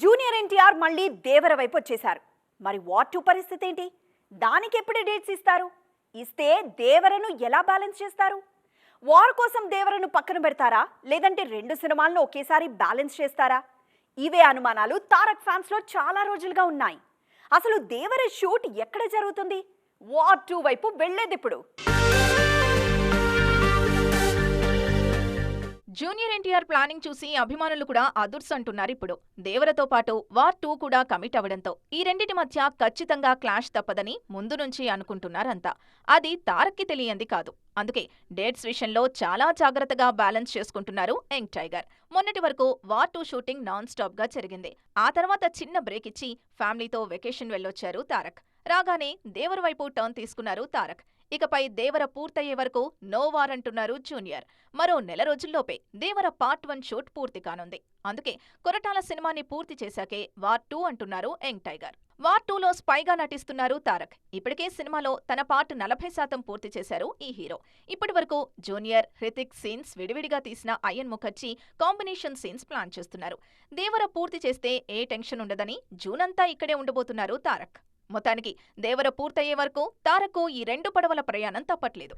Junior NTR మళ్ళీ దేవర వైపు వచ్చేశారు. మరి వార్ టూ పరిస్థితి ఏంటి? దానికి ఎప్పుడు డేట్స్ ఇస్తారు? ఇస్తే దేవరను ఎలా బ్యాలెన్స్ చేస్తారు? వార్ కోసం దేవరను పక్కన పెడతారా? లేదంటే రెండు సినిమాలను ఒకేసారి బ్యాలెన్స్ చేస్తారా? ఇవే అనుమానాలు తారక్ ఫ్యాన్స్లో చాలా రోజులుగా ఉన్నాయి. అసలు దేవర షూట్ ఎక్కడ జరుగుతుంది? వార్ టూ వైపు వెళ్ళేది ఇప్పుడు. జూనియర్ ఎన్టీఆర్ ప్లానింగ్ చూసి అభిమానులు కూడా అదుర్స్ అంటున్నారు ఇప్పుడు. దేవరతో పాటు వార్ టూ కూడా కమిట్ అవ్వడంతో ఈ రెండిటి మధ్య ఖచ్చితంగా క్లాష్ తప్పదని ముందు నుంచి అనుకుంటున్నారంతా. అది తారక్కి తెలియంది కాదు. అందుకే డేట్స్ విషయంలో చాలా జాగ్రత్తగా బ్యాలెన్స్ చేసుకుంటున్నారు యంగ్ టైగర్. మొన్నటి వరకు వార్ టూ షూటింగ్ నాన్ స్టాప్గా జరిగింది. ఆ తర్వాత చిన్న బ్రేక్ ఇచ్చి ఫ్యామిలీతో వెకేషన్ వెళ్ళొచ్చారు తారక్. రాగానే దేవర వైపు టర్న్ తీసుకున్నారు తారక్. ఇకపై దేవర పూర్తయ్యే వరకు నో వారంటున్నారు జూనియర్. మరో నెల రోజుల్లోపే దేవర పార్ట్ వన్ షూట్ పూర్తి కానుంది. అందుకే కొరటాల సినిమాని పూర్తి చేశాకే వార్ టూ అంటున్నారు యంగ్ టైగర్. వార్ టూలో స్పైగా నటిస్తున్నారు తారక్. ఇప్పటికే సినిమాలో తన పార్ట్ నలభై శాతం పూర్తి చేశారు ఈ హీరో. ఇప్పటి వరకు జూనియర్ హృతిక్ సీన్స్ విడివిడిగా తీసిన Ayan Mukerji combination scenes plan చేస్తున్నారు. దేవర పూర్తి చేస్తే ఏ టెన్షన్ ఉండదని జూన్ అంతా ఇక్కడే ఉండబోతున్నారు తారక్. మొత్తానికి దేవర పూర్తయ్యే వరకు తారకు ఈ రెండు పడవల ప్రయాణం తప్పట్లేదు.